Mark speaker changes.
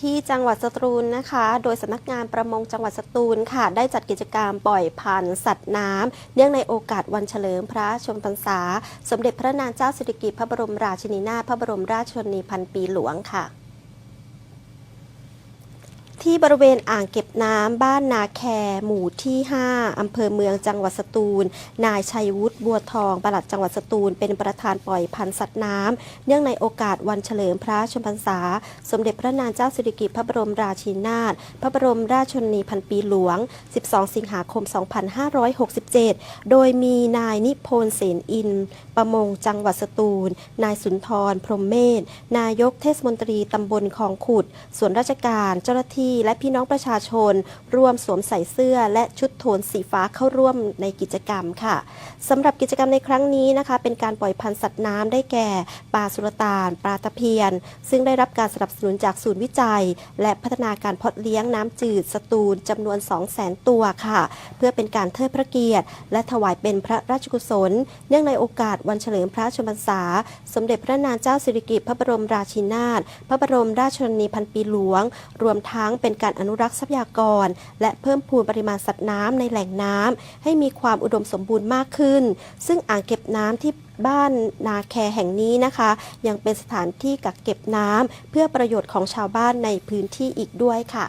Speaker 1: ที่จังหวัดสตูลนะคะ โดยสำนักงานประมงจังหวัดสตูลค่ะ ได้จัดกิจกรรมปล่อยพันธุ์สัตว์น้ำ เนื่องในโอกาสวันเฉลิมพระชนมพรรษา สมเด็จพระนางเจ้าสิริกิติ์พระบรมราชินีนาถพระบรมราชชนนีพันปีหลวงค่ะ ที่บริเวณอ่างเก็บน้ำบ้านนาแค หมู่ที่ 5 อำเภอเมืองจังหวัดสตูล นายชัยวุฒิบัวทองปลัดจังหวัดสตูล เป็นประธานปล่อยพันธุ์สัตว์น้ำเนื่องในโอกาสวันเฉลิมพระชนมพรรษา สมเด็จพระนางเจ้าสิริกิติ์พระบรมราชินีนาถพระบรมราชชนนีพันปีหลวง 12 สิงหาคม 2567 โดยมีนายนิพนธ์เสนอิน ประมงจังหวัดสตูล นายสุนทรพรหมเมธนายกเทศมนตรีตำบลคลองขุด ส่วนราชการเจ้าหน้าที่และพี่น้องประชาชน ร่วมสวมใส่เสื้อ และชุดโทนสีฟ้าเข้าร่วมในกิจกรรมค่ะสำหรับกิจกรรมในครั้งนี้นะคะ เป็นการปล่อยพันธุ์สัตว์น้ำได้แก่ปลาสุลต่านปลาตะเพียน ซึ่งได้รับการสนับสนุนจากศูนย์วิจัย และพัฒนาการเพาะเลี้ยงน้ำจืดสตูลจำนวน 200,000 ตัวค่ะ เพื่อเป็นการเทิดพระเกียรติ และถวายเป็นพระราชกุศล เนื่องในโอกาสวันเฉลิมพระชนมพรรษา สมเด็จพระนางเจ้าสิริกิติ์พระบรมราชินีนาถพระบรมราชชนนีพันปีหลวง รวมทั้งเป็นการอนุรักษ์ทรัพยากร และเพิ่มพูนปริมาณสัตว์น้ำในแหล่งน้ำให้มีความอุดมสมบูรณ์มากขึ้น ซึ่งอ่างเก็บน้ำที่บ้านนาแคแห่งนี้นะคะ ยังเป็นสถานที่กักเก็บน้ำเพื่อประโยชน์ของชาวบ้านในพื้นที่อีกด้วยค่ะ